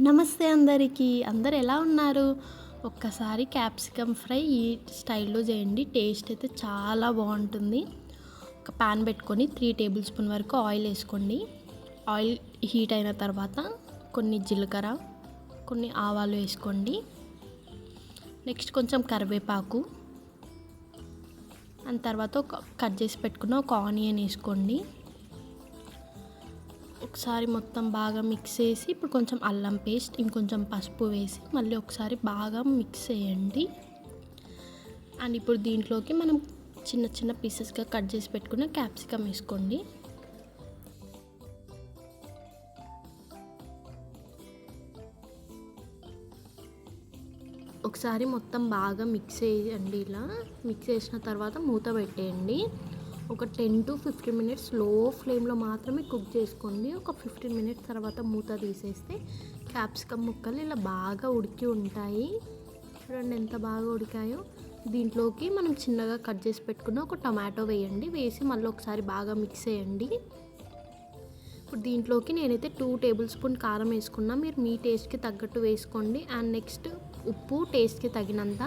నమస్తే అందరికీ. అందరు ఎలా ఉన్నారు? ఒక్కసారి క్యాప్సికమ్ ఫ్రై ఈ స్టైల్లో చేయండి. టేస్ట్ అయితే చాలా బాగుంటుంది. ఒక ప్యాన్ పెట్టుకొని త్రీ టేబుల్ స్పూన్ వరకు ఆయిల్ వేసుకోండి. ఆయిల్ హీట్ అయిన తర్వాత కొన్ని జీలకర్ర కొన్ని ఆవాలు వేసుకోండి. నెక్స్ట్ కొంచెం కరివేపాకు. అండ్ తర్వాత ఒక కట్ చేసి పెట్టుకున్న ఒక ఆనియన్ వేసుకోండి. ఒకసారి మొత్తం బాగా మిక్స్ చేసి ఇప్పుడు కొంచెం అల్లం పేస్ట్ ఇంకొంచెం పసుపు వేసి మళ్ళీ ఒకసారి బాగా మిక్స్ చేయండి. అండ్ ఇప్పుడు దీంట్లోకి మనం చిన్న చిన్న పీసెస్గా కట్ చేసి పెట్టుకున్న క్యాప్సికమ్ వేసుకోండి. ఒకసారి మొత్తం బాగా మిక్స్ చేయండి ఇలా. మిక్స్ చేసిన తర్వాత మూత పెట్టేయండి. ఒక టెన్ టు ఫిఫ్టీన్ మినిట్స్లో ఫ్లేమ్లో మాత్రమే కుక్ చేసుకోండి ఒక ఫిఫ్టీన్ మినిట్స్ తర్వాత మూత తీసేస్తే క్యాప్సికమ్ ముక్కలు ఇలా బాగా ఉడికి ఉంటాయి. చూడండి ఎంత బాగా ఉడికాయో. దీంట్లోకి మనం చిన్నగా కట్ చేసి పెట్టుకున్న ఒక టమాటో వేయండి. వేసి మళ్ళీ ఒకసారి బాగా మిక్స్ చేయండి. ఇప్పుడు దీంట్లోకి నేనైతే టూ టేబుల్ స్పూన్ కారం వేసుకున్నా. మీరు మీ టేస్ట్కి తగ్గట్టు వేసుకోండి. అండ్ నెక్స్ట్ ఉప్పు టేస్ట్కి తగినంత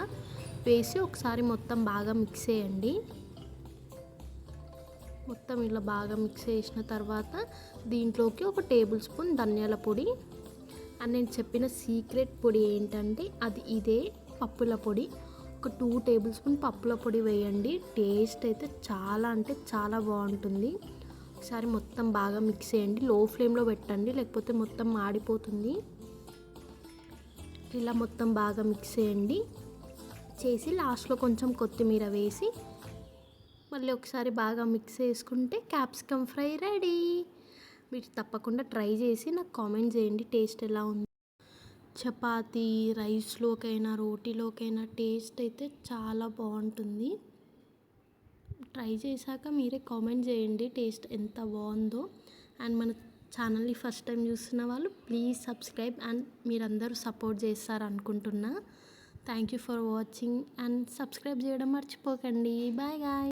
వేసి ఒకసారి మొత్తం బాగా మిక్స్ చేయండి. మొత్తం ఇలా బాగా మిక్స్ చేసిన తర్వాత దీంట్లోకి ఒక టేబుల్ స్పూన్ ధనియాల పొడి. అండ్ నేను చెప్పిన సీక్రెట్ పొడి ఏంటంటే అది ఇదే పప్పుల పొడి. ఒక టూ టేబుల్ స్పూన్ పప్పుల పొడి వేయండి. టేస్ట్ అయితే చాలా అంటే చాలా బాగుంటుంది. ఒకసారి మొత్తం బాగా మిక్స్ చేయండి. లో ఫ్లేమ్లో పెట్టండి లేకపోతే మొత్తం మాడిపోతుంది. ఇలా మొత్తం బాగా మిక్స్ చేయండి. చేసి లాస్ట్లో కొంచెం కొత్తిమీర వేసి మళ్ళీ ఒకసారి బాగా మిక్స్ చేసుకుంటే క్యాప్సికమ్ ఫ్రై రెడీ. మీరు తప్పకుండా ట్రై చేసి నాకు కామెంట్ చేయండి టేస్ట్ ఎలా ఉంది. చపాతీ రైస్లోకైనా రోటీలోకైనా టేస్ట్ అయితే చాలా బాగుంటుంది. ట్రై చేశాక మీరే కామెంట్ చేయండి టేస్ట్ ఎంత బాగుందో. అండ్ మన ఛానల్ని ఫస్ట్ టైం చూస్తున్న వాళ్ళు ప్లీజ్ సబ్స్క్రైబ్ అండ్ మీరందరూ support చేస్తారనుకుంటున్నా. Thank you for watching and subscribe చేయడం మర్చిపోకండి. Bye guys.